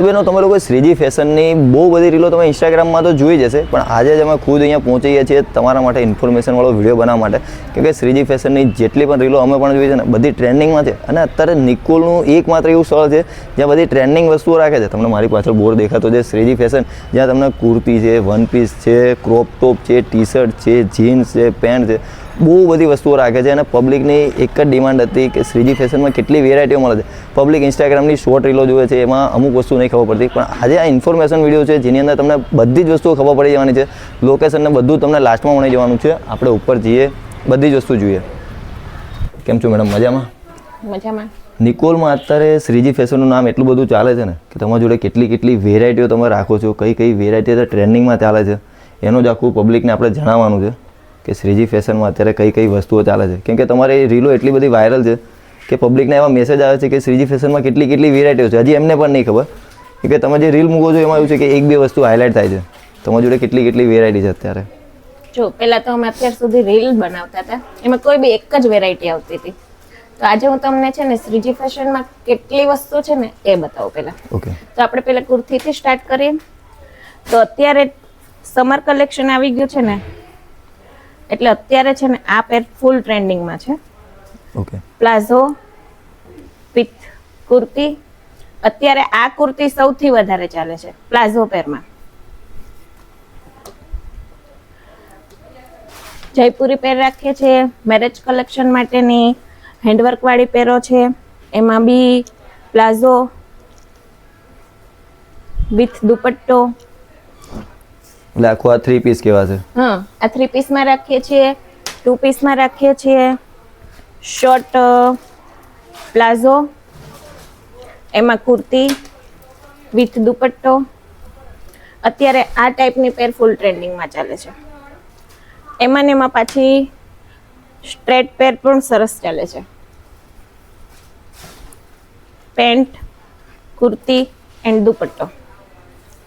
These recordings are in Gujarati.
તો બેનો તમે લોકો શ્રીજી ફેશનની બહુ બધી રીલો તમે ઇન્સ્ટાગ્રામમાં તો જોઈ જશે પણ આજે જ અમે ખુદ અહીંયા પહોંચી ગયા છીએ તમારા માટે ઇન્ફોર્મેશનવાળો વીડિયો બનાવવા માટે. કેમ કે શ્રીજી ફેશનની જેટલી પણ રીલો અમે પણ જોઈ છે ને, બધી ટ્રેન્ડિંગમાં છે. અને અત્યારે નિકોલનું એકમાત્ર એવું સ્થળ છે, જ્યાં બધી ટ્રેન્ડિંગ વસ્તુઓ રાખે છે. તમને મારી પાછળ બોર્ડ દેખાતો છે શ્રીજી ફેશન, જ્યાં તમને કુર્તી છે વન પીસ છે ક્રોપ ટોપ છે ટી શર્ટ છે જીન્સ છે પેન્ટ છે. બહુ બધી વસ્તુઓ રાખે છે અને પબ્લિકની એક જ ડિમાન્ડ હતી કે શ્રીજી ફેશનમાં કેટલી વેરાયટીઓ મળે છે. પબ્લિક ઇન્સ્ટાગ્રામની શોર્ટ રીલો જોવે છે એમાં અમુક વસ્તુ નહીં ખબર પડતી. પણ આજે આ ઇન્ફોર્મેશન વીડિયો છે જેની અંદર તમને બધી જ વસ્તુઓ ખબર પડી જવાની છે. લોકેશનને બધું તમને લાસ્ટમાં મળી જવાનું છે. આપણે ઉપર જઈએ બધી જ વસ્તુ જોઈએ. કેમ છો મેડમ મજામાં? મજામાં. નિકોલમાં અત્યારે શ્રીજી ફેશનનું નામ એટલું બધું ચાલે છે ને કે તમારી જોડે કેટલી કેટલી વેરાયટીઓ તમે રાખો છો કઈ કઈ વેરાયટી અત્યારે ટ્રેન્ડિંગમાં ચાલે છે એનું જ આખું પબ્લિકને આપણે જણાવવાનું છે. કે શ્રીજી ફેશનમાં અત્યારે કઈ કઈ વસ્તુઓ ચાલે છે? કેમ કે તમારી રીલો એટલી બધી વાયરલ છે કે પબ્લિકને એવા મેસેજ આવે છે કે શ્રીજી ફેશનમાં કેટલી કેટલી વેરાયટીઓ છે. હજી એમને પણ નહીં ખબર. કે તમે જે રીલ મૂકો છો એમાં એવું છે કે એક બે વસ્તુ હાઇલાઇટ થાય છે. તમારી જોડે કેટલી કેટલી વેરાયટી છે અત્યારે? જો પહેલા તો અમે અત્યાર સુધી રીલ બનાવતા હતા. એમાં કોઈ બી એક જ વેરાયટી આવતી હતી. તો આજે હું તમને છે ને શ્રીજી ફેશનમાં કેટલી વસ્તુ છે ને એ બતાવું પહેલા. ઓકે તો આપણે પહેલા કુર્તીથી સ્ટાર્ટ કરીએ. તો અત્યારે સમર કલેક્શન આવી ગયું છે ને એટલે અત્યારે છે ને આ પેર ફૂલ ટ્રેન્ડિંગમાં છે. Okay palazzo with kurti. અત્યારે આ કુર્તી સૌથી વધારે ચાલે છે પ્લાઝો પેરમાં. જયપુરી પેર રાખીએ છીએ મેરેજ કલેક્શન માટેની હેન્ડવર્કવાળી પેરો છે એમાં બી પ્લાઝો વિથ દુપટ્ટો એટલે આખું આ થ્રી પીસ કેવા છે હા, આ થ્રી પીસમાં રાખીએ છીએ ટુ પીસમાં રાખીએ છીએ શોર્ટ પ્લાઝો એમાં કુર્તી વિથ દુપટ્ટો. અત્યારે આ ટાઈપની પેર ફૂલ ટ્રેન્ડિંગમાં ચાલે છે. એમાં ને એમાં પાછી સ્ટ્રેટ પેર પણ સરસ ચાલે છે. પેન્ટ કુર્તી એન્ડ દુપટ્ટો.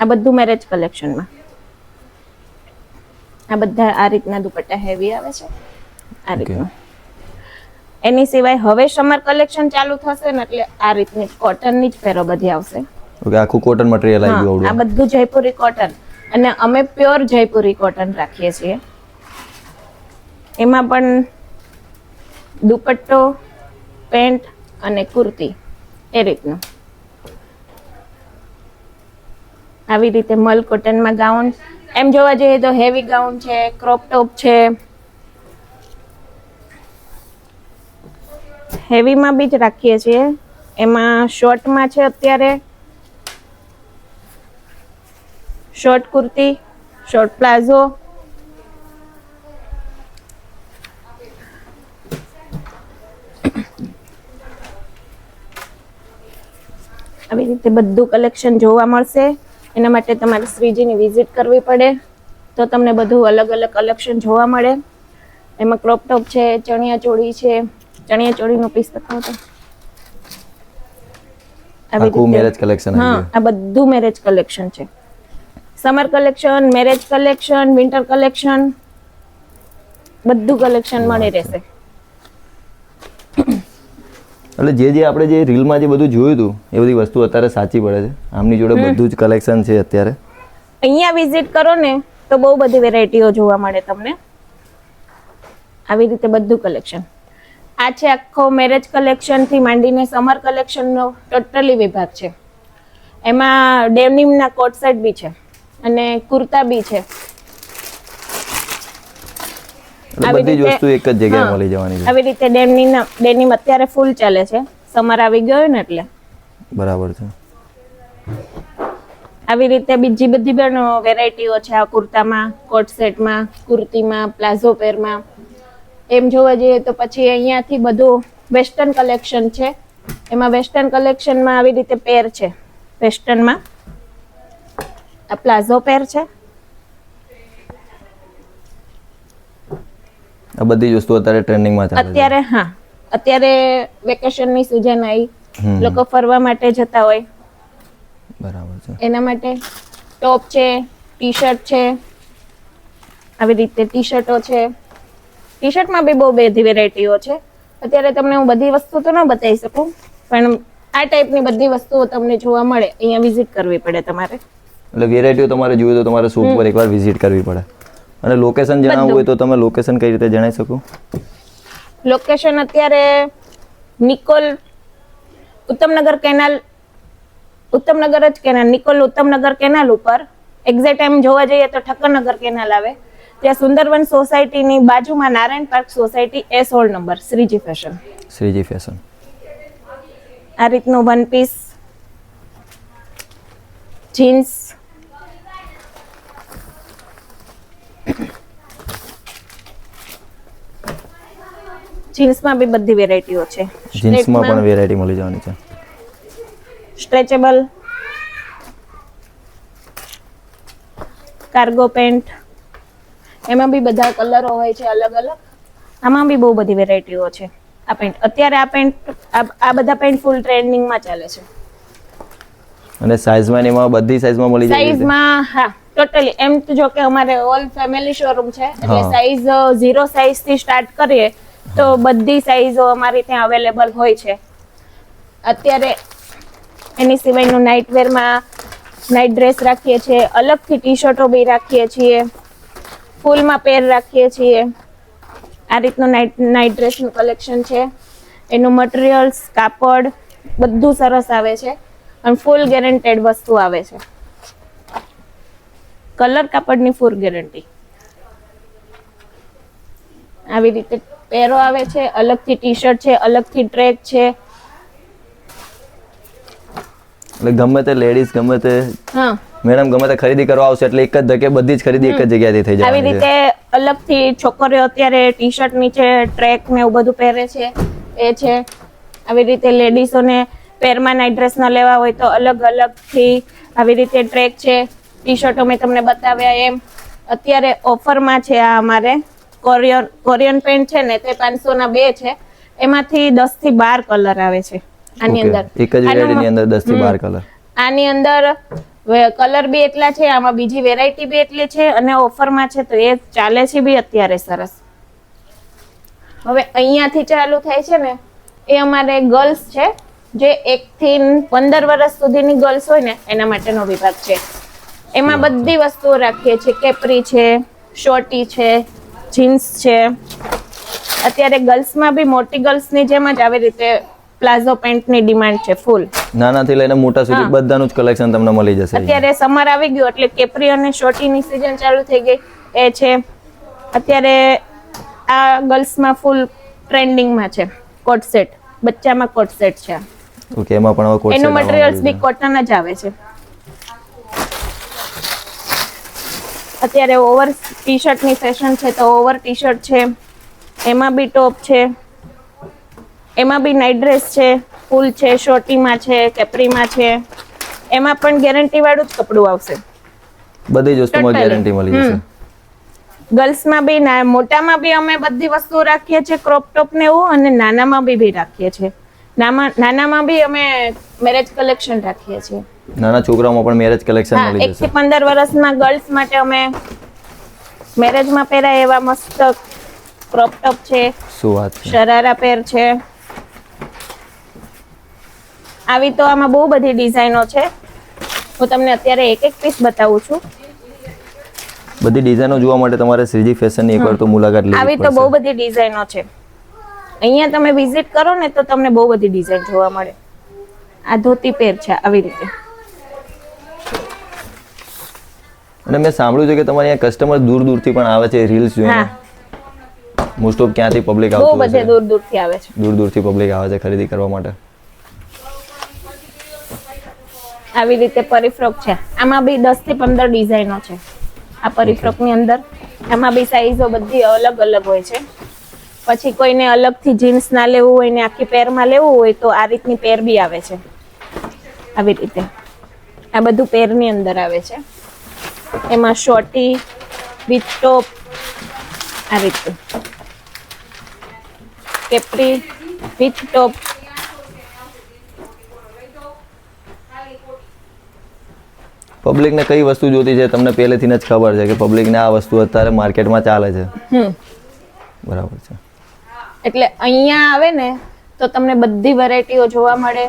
આ બધું મેરેજ કલેક્શનમાં આ બધા આ રીતના દુપટ્ટા હેવી આવે છે? આ રીતના. એની સિવાય હવે સમર કલેક્શન ચાલુ થશે ને એટલે આ રીતની કોટનની જ પહેરો બધી આવશે. ઓકે આખું કોટન મટીરીયલ આવી ગયું આ બધું જયપુરી કોટન અને અમે પ્યોર જયપુરી કોટન રાખીએ છીએ. એમાં પણ દુપટ્ટો પેન્ટ અને કુર્તી એ રીતનું. આવી રીતે મલ કોટનમાં ગાઉન એમ જોવા જઈએ તો હેવી ગાઉન છે ક્રોપ ટોપ છે. હેવીમાં બી જ રાખીએ છીએ. એમાં શોર્ટમાં છે અત્યારે. Short kurti short palazzo. આવી રીતે બધું કલેક્શન જોવા મળશે. એના માટે તમારે શ્રીજીની વિઝિટ કરવી પડે. તો તમને બધું અલગ અલગ કલેક્શન જોવા મળે. એમાં ક્રોપ ટોપ છે ચણિયા ચોળી છે ચણિયા ચોળીનો પીસ બતાવો તો. આખું મેરેજ કલેક્શન હા આ બધું મેરેજ કલેક્શન છે. Summer collection marriage collection winter collection બધું કલેક્શન મળી રહેશે. એટલે જે જે આપણે જે રીલમાં જે બધું જોયું હતું એ બધી વસ્તુ અત્યારે સાચી પડે છે. આમની જોડે બધું જ કલેક્શન છે અત્યારે. અહીંયા વિઝિટ કરો ને તો બહુ બધી વેરાયટીઓ જોવા મળે તમને. આવી રીતે બધું કલેક્શન આ છે આખો મેરેજ કલેક્શનથી માંડીને સમર કલેક્શનનો ટોટલી વિભાગ છે. એમાં ડેનિમના કોટ સેટ બી છે અને કુર્તા બી છે. બધી જ વસ્તુ એક જ જગ્યાએ મળી જવાની છે. આવી રીતે ડેમની ડેનિમ અત્યારે ફૂલ ચાલે છે. સમર આવી ગયો ને એટલે. બરાબર છે. આવી રીતે બીજી બધી પણ વેરાયટીઓ છે આ કુર્તામાં કોટ સેટમાં કુર્તીમાં પ્લાઝો પેરમાં. એમ જોવા જઈએ તો પછી અહીંયાથી બધું વેસ્ટર્ન કલેક્શન છે. એમાં વેસ્ટર્ન કલેક્શનમાં આવી રીતે પેર છે. વેસ્ટર્નમાં આ પ્લાઝો પેર છે. આ બધી જ વસ્તુ અત્યારે ટ્રેન્ડિંગમાં ચાલે છે. અત્યારે હા. અત્યારે વેકેશનની સિઝન આવી. લોકો ફરવા માટે જતા હોય. બરાબર છે. એના માટે ટોપ છે ટી શર્ટ છે આવી રીતે ટી શર્ટો છે. ટી શર્ટમાં બી બહુ બધી વેરાયટીઓ છે. અત્યારે તમને હું બધી વસ્તુ તો ન બતાવી શકું પણ આ ટાઈપની બધી વસ્તુઓ તમને જોવા મળે અહીંયા વિઝિટ કરવી પડે તમારે. એટલે વેરાયટીઓ તમારે જોઈએ તો તમારે શોપ પર એકવાર વિઝિટ કરવી પડે. અને લોકેશન જણાવવું હોય તો તમે લોકેશન કઈ રીતે જણાવી શકો? લોકેશન અત્યારે નિકોલ ઉત્તમનગર કેનાલ ઉત્તમનગર જ કેનાલ નિકોલ ઉત્તમનગર કેનાલ ઉપર. એક્ઝેક્ટ ટાઈમ જોવા જઈએ તો ઠક્કરનગર કેનાલ આવે. ત્યાં સુંદરવન સોસાયટીની બાજુમાં Narayan park society S hall number Shreeji fashion Shreeji fashion આ રીતનું વન પીસ જીન્સ જીન્સમાં બી બધી વેરાયટીઓ છે. જીન્સમાં પણ વેરાયટી મળી જવાની છે. સ્ટ્રેચેબલ. Cargo pant. એમાં બી બધા કલરો હોય છે અલગ અલગ. આમાં બી બહુ બધી વેરાયટીઓ છે. આ પેન્ટ અત્યારે આ પેન્ટ આ બધા પેન્ટ ફૂલ ટ્રેન્ડિંગમાં ચાલે છે. અને સાઇઝમાં એમાં બધી સાઇઝમાં મળી જાય સાઈઝમાં હા ટોટલી એમ તો જો કે અમારે ઓલ ફેમિલી શોરૂમ છે એટલે સાઇઝ સાઈઝ ઝીરો સાઈઝથી સ્ટાર્ટ કરીએ તો બધી સાઈઝો અમારી ત્યાં અવેલેબલ હોય છે. અત્યારે એની સિવાયનું નાઇટ વેરમાં નાઇટ ડ્રેસ રાખીએ છીએ, અલગથી ટી શર્ટો બી રાખીએ છીએ, ફૂલમાં પેર રાખીએ છીએ. આ રીતનું નાઇટ નાઇટ ડ્રેસનું કલેક્શન છે. એનું મટીરિયલ્સ કાપડ બધું સરસ આવે છે અને ફૂલ ગેરંટેડ વસ્તુ આવે છે. કલર કાપડની ફૂલ ગેરંટી આવી રીતે પેરો આવે છે અલગથી ટી શર્ટ છે અલગથી ટ્રેક છે. એટલે ગમે તે લેડીઝ ગમે તે હા. મેડમ ગમે તે ખરીદી કરવા આવશે એટલે એક જ ધકે બધી જ ખરીદી એક જ જગ્યાએથી થઈ આવી રીતે અલગથી છોકરીઓ અત્યારે ટી શર્ટ નીચે ટ્રેક ને એવું બધું પહેરે છે એ છે. આવી રીતે લેડીઝોને પહેરમાં નાઇટ ડ્રેસ ન લેવા હોય તો અલગ અલગથી આવી રીતે ટ્રેક છે. ટી શર્ટો મેં તમને બતાવ્યા એમ. અત્યારે ઓફરમાં છે આ અમારે. કોરિયન કોરિયન પેન્ટ છે ને તે પાંચસો ના બે છે. એમાંથી દસથી બાર કલર આવે છે આની અંદર. એક જ વેરાયટીની અંદર દસથી બાર કલર. આની અંદર કલર બી એટલા છે આમાં બીજી વેરાયટી બી એટલી છે અને ઓફરમાં છે તો એ ચાલે છે બી અત્યારે સરસ. હવે અહીંયાથી ચાલુ થાય છે ને એ અમારે ગર્લ્સ છે જે એક થી પંદર વર્ષ સુધીની ગર્લ્સ હોય ને એના માટેનો વિભાગ છે. એમાં બધી વસ્તુઓ રાખીએ છીએ કેપરી છે શોર્ટી છે જીન્સ છે. અત્યારે ગર્લ્સમાં બી મોટી ગર્લ્સની જેમ જ આવી રીતે પ્લાઝો પેન્ટની ડિમાન્ડ છે ફૂલ. નાનાથી લઈને મોટા સુધી બધાનું જ કલેક્શન તમને મળી જશે અત્યારે સમર આવી ગયું એટલે કેપરી અને શોર્ટીની સિઝન ચાલુ થઈ ગઈ. એ છે. અત્યારે આ ગર્લ્સમાં ફૂલ ટ્રેન્ડિંગમાં છે કોટ સેટ. બચ્ચામાં કોટ સેટ છે ઓકે એમાં પણ કોટ સેટ એનું મટીરીયલ્સ બી કોટન જ આવે છે. અત્યારે ઓવર ટી શર્ટની ફેશન છે તો ઓવર ટી શર્ટ છે એમાં બી ટોપ છે એમાં બી નાઇટ ડ્રેસ છે ફૂલ છે શોર્ટીમાં છે કેપરીમાં છે એમાં પણ ગેરંટી વાળું જ કપડું આવશે. બધી જ વસ્તુમાં ગેરંટી મળી જશે. ગર્લ્સમાં બી ના મોટામાં બી અમે બધી વસ્તુઓ રાખીએ છીએ ક્રોપ ટોપ ને એવું અને નાનામાં બી બી રાખીએ છીએ. નામાં નાનામાં બી અમે મેરેજ કલેક્શન રાખીએ છીએ. નાના છોકરાઓમાં પણ મેરેજ કલેક્શન મળી જશે. થી પંદર વર્ષના ગર્લ્સ માટે અમે મેરેજમાં પહેરાય એવા મસ્ત ક્રોપ ટોપ છે શું વાત છે. શરારા પેર છે. આવી તો આમાં બહુ બધી ડિઝાઇનો છે. હું તમને અત્યારે એક એક પીસ બતાવું છું. બધી ડિઝાઇનો જોવા માટે તમારે શ્રીજી ફેશનની એકવાર તો મુલાકાત લેવી આવી તો બહુ બધી ડિઝાઇનો છે. અહીંયા તમે વિઝિટ કરો ને તો તમને બહુ બધી ડિઝાઇન જોવા મળે. આ ધોતી પેર છે આવી રીતે. અને મેં સાંભળ્યું છે કે તમારે અહીંયા કસ્ટમર દૂર દૂરથી પણ આવે છે રીલ્સ જોઈને. મોસ્ટ ઓફ ક્યાંથી પબ્લિક બહુ આવતું બધે હશે? દૂર દૂરથી આવે છે. દૂર દૂરથી પબ્લિક આવે છે ખરીદી કરવા માટે. આવી રીતે પરિફ્રોક છે. આમાં બી દસથી પંદર ડિઝાઇનો છે. આ પરિફ્રોકની અંદર આમાં બી સાઈઝો બધી અલગ અલગ હોય છે. પછી કોઈને અલગથી જીન્સ ના લેવું હોય ને આખી પેરમાં લેવું હોય તો આ રીતની પેર બી આવે છે. આવી રીતે. આ બધું પેરની અંદર આવે છે. એમાં શોર્ટી વિથ ટોપ આ રીતે. કેપરી વિથ ટોપ પબ્લિકને કઈ વસ્તુ જોતી છે તમને પહેલેથી જ ખબર છે કે પબ્લિકને આ વસ્તુ અત્યારે માર્કેટમાં ચાલે છે? બરાબર છે. એટલે અહીંયા આવે ને તો તમને બધી વેરાયટીઓ જોવા મળે.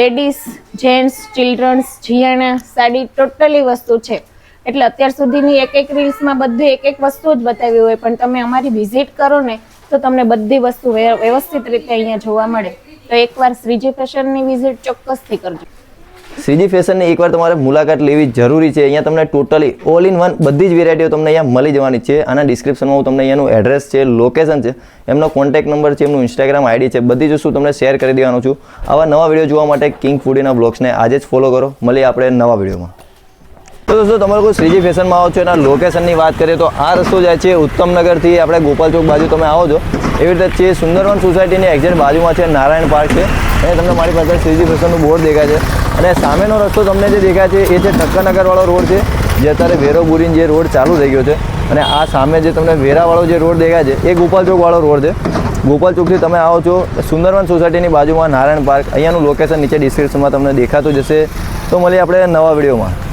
લેડીઝ જેન્ટ્સ ચિલ્ડ્રન્સ જીયાણા સાડી ટોટલી વસ્તુ છે. એટલે અત્યાર સુધીની એક એક રીલ્સમાં બધું એક એક વસ્તુ જ બતાવી હોય. પણ તમે અમારી વિઝિટ કરો ને, તો તમને બધી વસ્તુ વ્ય- વ્યવસ્થિત રીતે અહીંયા જોવા મળે. તો એકવાર શ્રીજી ફેશનની વિઝિટ ચોક્કસથી કરજો. શ્રીજી ફેશનની એકવાર તમારે મુલાકાત લેવી જરૂરી છે. અહીંયા તમને ટોટલી ઓલ ઇન વન બધી જ વેરાયટીઓ તમને અહીંયા મળી જવાની છે. આના ડિસ્ક્રિપ્શનમાં હું તમને અહીંયાનું એડ્રેસ છે લોકેશન છે, એમનો કોન્ટેક નંબર છે, એમનું ઇન્સ્ટાગ્રામ આઈડી છે, બધી જ શું તમને શેર કરી દેવાનો છું. આવા નવા વીડિયો જોવા માટે કિંગ ફૂડીના બ્લોગ્સને આજે જ ફોલો કરો. મળીએ આપણે નવા વિડીયોમાં તો દોસ્તો, તમારે કોઈ શ્રીજી ફેશનમાં આવો છો, એના લોકેશનની વાત કરીએ તો આ રસ્તો જાય છે ઉત્તમનગરથી આપણે ગોપાલ ચોક બાજુ તમે આવો છો. એવી રીતે છે સુંદરવન સોસાયટીની એક્ઝેક્ટ બાજુમાં છે, નારાયણ પાર્ક છે. અને તમને મારી પાસે શ્રીજી ફેશનનું બોર્ડ દેખાય છે. અને સામેનો રસ્તો તમને જે દેખાય છે, એ છે ઠક્કરનગરવાળો રોડ છે, જે અત્યારે વેરોબુરીન જે રોડ ચાલુ થઈ ગયો છે. અને આ સામે જે તમને વેરાવાળો જે રોડ દેખાય છે, એ ગોપાલ ચોકવાળો રોડ છે. ગોપાલ ચોકથી તમે આવો છો, સુંદરવન સોસાયટીની બાજુમાં નારાયણ પાર્ક. અહીંયાનું લોકેશન નીચે ડિસ્ક્રિપ્શનમાં તમને દેખાતું જશે. તો મળીએ આપણે નવા વિડીયોમાં.